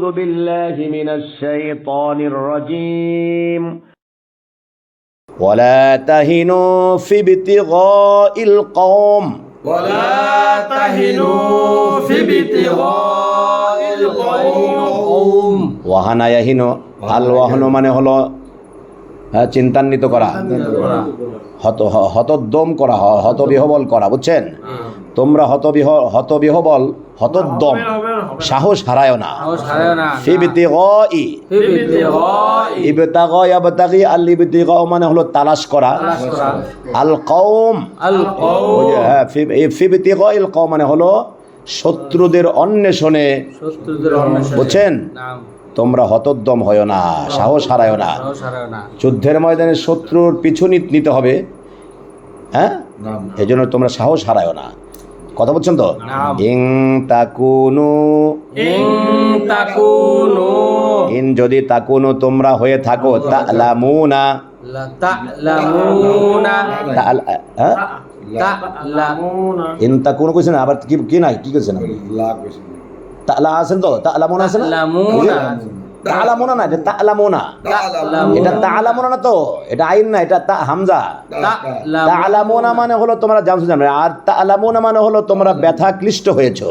أعوذ بالله من الشيطان الرجيم ولا تهنوا في ابتغاء القوم ولا تهنوا في ابتغاء القوم ওয়াহানা ইয়াহিনো আল ওয়াহন মানে হলো হ্যাঁ, হ্যাঁ, চিন্তান্বিত করা। হত হতোদ্যম করা হতবিহবল করা বুঝছেন? তোমরা হতবিহ হতবিহবল হতোদ্যম সাহস হারায় না মানে হলো তালাশ করা। আল কৌম হ্যাঁ মানে হলো শত্রুদের অন্বেষণে। বুঝছেন? তোমরা হতোদ্যম হয় না সাহস হারায় না। না। যুদ্ধের ময়দানে শত্রুর পিছু নিতে হবে। হ্যাঁ? এই জন্য তোমরা সাহস হারায় না। কথা বলছেন তো। ইং তাকুনু। ইন তাকুনু। ইন যদি তাকুনু তোমরা হয়ে থাকো তালামুনা। তা'লামুনা। তা'লা- হ্যাঁ? তা'লামুনা। ইন তাকুনু কইছেন আবার কি কি নাই? কি কইছেন। তালা আছেন তো? তালামুনা আছেন না? তা'লামুনা। না এটা তালামুনা। এটা তালামুনা না তো? এটা আইন না এটা তা হামজা। তা'লামুনা। মানে হলো তোমরা জানছো জানো আর তালামুনা মানে হলো তোমরা ব্যথা ক্লিষ্ট হয়েছো।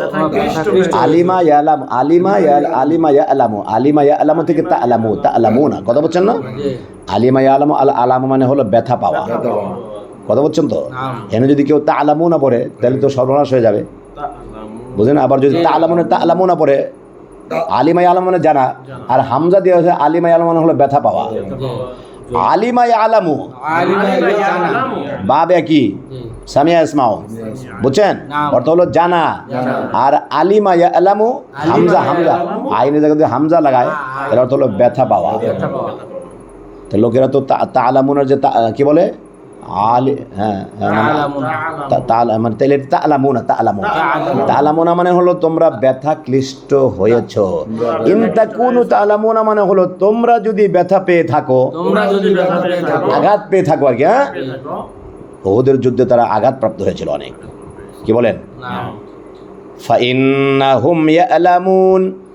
আলিমা ইয়ালাম আলিমা ইয়াল আলিমা ইয়ালামু আলিমা ইয়ালামু থেকে তালামু তালামুনা। কথা বলছেন না? আলিমা ইয়ালামু আল আলামু মানে হলো ব্যথা পাওয়া। কথা বলছেন তো? এনে যদি কেউ তালামুনা পড়ে তাহলে তো সর্বনাশ হয়ে যাবে। বুঝলেন আবার যদি তা তালামুনা তালামুনা পড়ে আলিমা ইয়ালাম মানে জানা। আর হামজা দিয়ে হচ্ছে আলিমা ইয়ালাম মানে হলো ব্যথা পাওয়া। আলিমা। ইয়ালামু আলিমা। জানা বাবে কি? সামিয়া ইসমাও। বুঝছেন। অর্থ হলো জানা। আর আলিমা ইয়া আলামু। হামজা। হামজা আইনে জায়গায় যদি হামজা লাগায় এর অর্থ হলো ব্যথা পাওয়া। তো লোকেরা তো তা- তালামুনার যে তা- কি বলে? আলি হ্যাঁ হ্যাঁ, মানে মানে তাইলে তালামুনা তালামুনা। তালামুনা। মানে হলো তোমরা ব্যথা ক্লিষ্ট হয়েছ। ইনতা কুনু তালামুনা মানে হলো তোমরা যদি ব্যথা পেয়ে থাকো ব্যথা আঘাত পেয়ে থাকো আর কি হ্যাঁ? ওহুদের যুদ্ধে তারা আঘাতপ্রাপ্ত হয়েছিল অনেক। কি বলেন? নাম ফাইন্নাহুম ইয়ালামুন।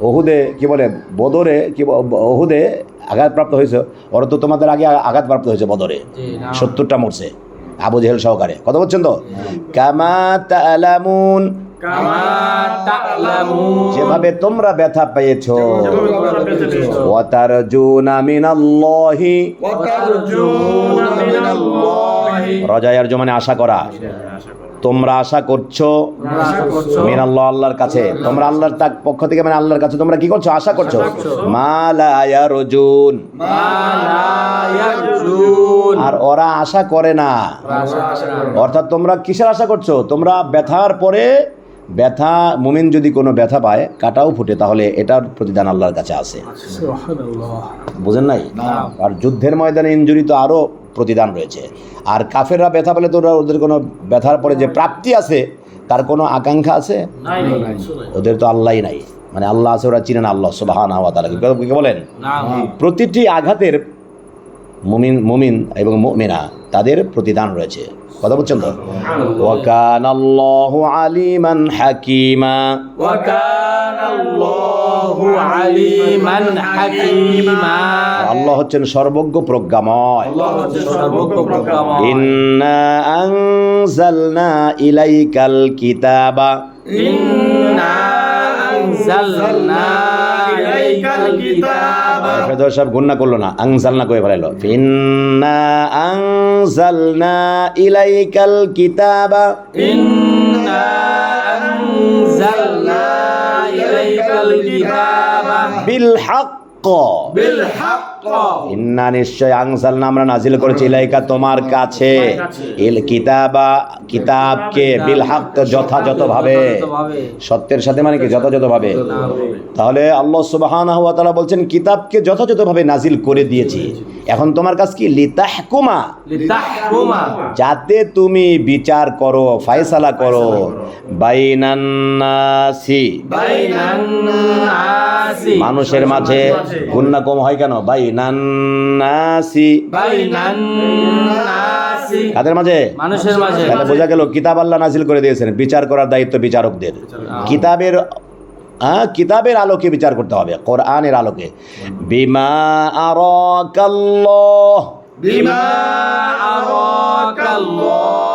ওহুদে কী বলে বদরে কি ওহুদে আঘাতপ্রাপ্ত হয়েছে। ওরা তো তোমাদের আগে আঘাতপ্রাপ্ত হয়েছে বদরে। সত্তরটা মরছে আবু জেহেল সহকারে। কথা বলছেন তো? কামাতামুন যেভাবে তোমরা ব্যথা পেয়েছ। ওয়াতারজুনা মিনাল্লাহি। ওয়াতারজুনা মিনাল্লাহ। রজায় আর্যমানে আশা করা। তোমরা আশা করছ মিন আল্লাহ আল্লাহর কাছে। তোমরা আল্লাহর তার পক্ষ থেকে মানে আল্লাহর কাছে। তোমরা কি করছ? আশা করছ? মালায়া রজুন আর ওরা আশা করে না। অর্থাৎ তোমরা কিসের আশা করছ? তোমরা ব্যথার পরে ব্যথা মুমিন যদি কোনো ব্যথা পায় কাটাও ফুটে তাহলে এটার প্রতিদান আল্লাহর কাছে আছে। বুঝেন নাই? আর যুদ্ধের ময়দানে ইঞ্জুরি তো আরও প্রতিদান রয়েছে। আর কাফেররা ব্যথা পেলে তো ওরা ওদের কোনো ব্যথার পরে যে প্রাপ্তি আছে তার কোনো আকাঙ্ক্ষা আছে? ওদের তো আল্লাহ নাই। মানে আল্লাহ আছে ওরা চিনেন আল্লাহ সুবাহান আওয়া তালা কি বলেন? প্রতিটি আঘাতের মুমিন মুমিন এবং মুমিনা তাদের প্রতিদান রয়েছে। কথা বলছেন তো? ওয়াকান আল্লাহ আলিমান হাকিমা। আল্লাহ হচ্ছেন সর্বজ্ঞ প্রজ্ঞাময়। ইন্না আনজালনা ইলাইকাল কিতাবা। ইন্না আনজালনা ইলাইকাল কিতাবা। ফেদর সাহেব গুন্না করল না আংসালনা করে ফেলাইলো। ফিন্না আংসালনা ইলাইকাল কিতাবা। ইন্না আংসালনা ইলাইকাল কিতাবা। বিল হক বিল হক ইন্না নিশ্চয় আংসালনা আমরা নাজিল করেছি ইলাইকা তোমার কাছে। ইল কিতাবা কিতাবকে বিল হক যথাযথভাবে। সত্যের সাথে মানে কি? যথাযথভাবে। তাহলে আল্লাহ তাআলা বলছেন কিতাবকে যথাযথভাবে নাজিল করে দিয়েছি। এখন তোমার কি? লিতাহকুমা। যাতে তুমি বিচার করো ফায়সালা করো। বাইনান্নাসি বাইনান মানুষের মাঝে গুন্না কম হয় কেন? বাইনান্নাসি বাইনান নাসি। কাদের মাঝে? মানুষের মাঝে। তাহলে বোঝা গেল কিতাব আল্লাহ নাজিল করে দিয়েছেন বিচার করার দায়িত্ব বিচারকদের। কিতাবের হ্যাঁ কিতাবের আলোকে বিচার করতে হবে কোরআনের আলোকে। বিমা আরাকাল্লাহ। বিমা আরাকাল্লাহ।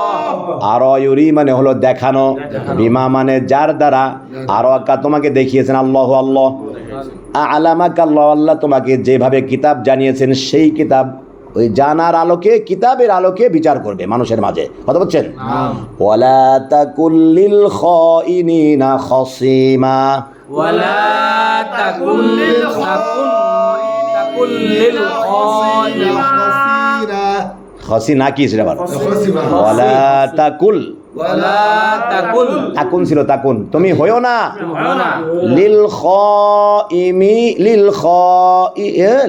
আর ইউরি মানে হলো দেখানো। বিমা মানে যার দ্বারা আর আকা তোমাকে দেখিয়েছেন আল্লাহ আল্লাহ। আলামাক আল্লাহ আল্লাহ তোমাকে যেভাবে কিতাব জানিয়েছেন সেই কিতাব ওই জানার আলোকে কিতাবের আলোকে বিচার করবে মানুষের মাঝে। কথা বলছেন? ওয়ালা তাকুল্লিল খাইনিনা খসিমা। ওয়ালা তাকুল লিল তাকুল তাকুল লিল খায়িনা খসি না কি সেটা আবার ওয়ালা তাকুল। তাকুন ছিল তাকুন। তুমি হইও না। লিল খাইমি লিল খাই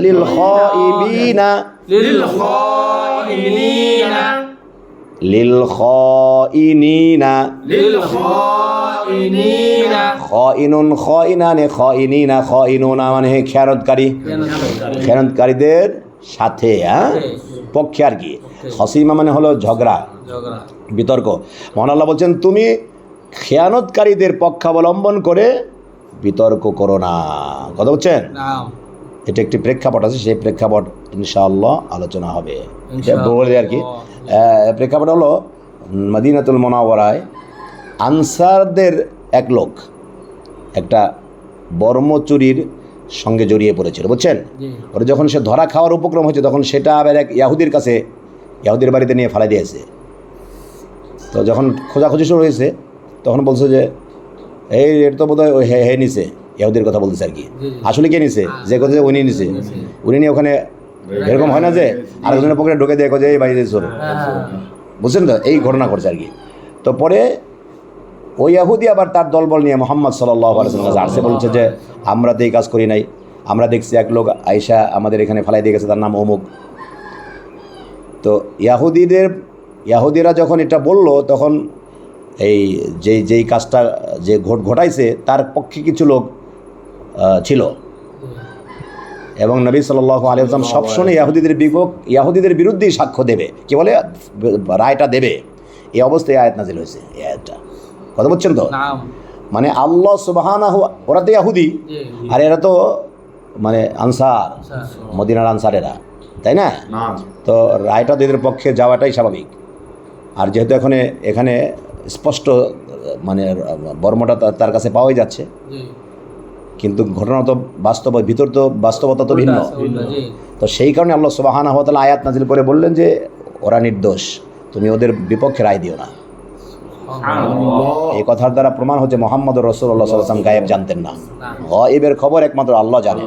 লিল খাইবিনা লিল খায়িনিনা লিল খাইনিনা লিল খায়িনিনা। খাইনুন খাইনানে খাইনিনা খাইনুনা মানে খেয়ানতকারী। খেয়ানতকারীদের সাথে হ্যাঁ? পক্ষে আর কি। হসিমা মানে হলো ঝগড়া বিতর্ক। মহান আল্লাহ বলছেন তুমি খেয়ানতকারীদের পক্ষাবলম্বন করে বিতর্ক করো না। কথা বলছেন? এটা একটি প্রেক্ষাপট আছে সেই প্রেক্ষাপট ইনশাআল্লাহ আলোচনা হবে। বলে আর কি। প্রেক্ষাপট হলো মদিনাতুল মোনাওয়ারায় আনসারদের এক লোক একটা বর্মচুরির সঙ্গে জড়িয়ে পড়েছিল বুঝছেন? ওটা যখন সে ধরা খাওয়ার উপক্রম হয়েছে তখন সেটা আবার এক ইয়াহুদির কাছে ইয়াহুদির বাড়িতে নিয়ে ফেলা দিয়েছে। তো যখন খোঁজাখুঁজি শুরু হয়েছে তখন বলছে যে এই এটা তো বোধ হয় হে হে নিছে। ইয়াহুদির কথা বলতেছে আর কি। আসলে কে নিছে? যে কথা উনি নিছে। উনি নিয়ে ওখানে এরকম হয় না যে আর আরেকজনের পকেটে ঢুকে দিয়ে যে এই বাড়িতে চোর। হ্যাঁ। বুঝছেন তো? এই ঘটনা করছে আর কি। তো পরে ওই ইয়াহুদি আবার তার দলবল নিয়ে মোহাম্মদ সাল্লাহ আসছে বলছে যে আমরা তো এই কাজ করি নাই। আমরা দেখছি এক লোক আয়সা আমাদের এখানে ফেলাই দিয়ে গেছে তার নাম অমুক। তো ইয়াহুদিদের ইয়াহুদিরা যখন এটা বলল তখন এই যেই যেই কাজটা যে ঘট ঘটাইছে তার পক্ষে কিছু লোক ছিল। এবং নবী সাল্লাহ আলিয়াম সবসময় ইয়াহুদিদের বিপক ইয়াহুদিদের বিরুদ্ধেই সাক্ষ্য দেবে। কি বলে? রায়টা দেবে। এই অবস্থায় আয়াত নাজিল হয়েছে এই আয়াতটা। কথা বলছেন তো? মানে আল্লাহ সুবাহানা ওরা তো ইয়াহুদি। আর এরা তো মানে আনসার মদিনার আনসার এরা তাই না? তো রায়টা এদের পক্ষে যাওয়াটাই স্বাভাবিক। আর যেহেতু এখানে এখানে স্পষ্ট মানে বর্মটা তার- তার কাছে পাওয়াই যাচ্ছে। কিন্তু ঘটনা তো বাস্তব ভিতর তো বাস্তবতা তো ভিন্ন। তো সেই কারণে আল্লাহ সুবাহানা হতালা আয়াত নাজিল করে বললেন যে ওরা নির্দোষ। তুমি ওদের বিপক্ষে রায় দিও না। এই কথার দ্বারা প্রমাণ হচ্ছে মোহাম্মদ রসুল্লাহ সাল্লাম গায়েব জানতেন না। গায়েবের খবর একমাত্র আল্লাহ জানে।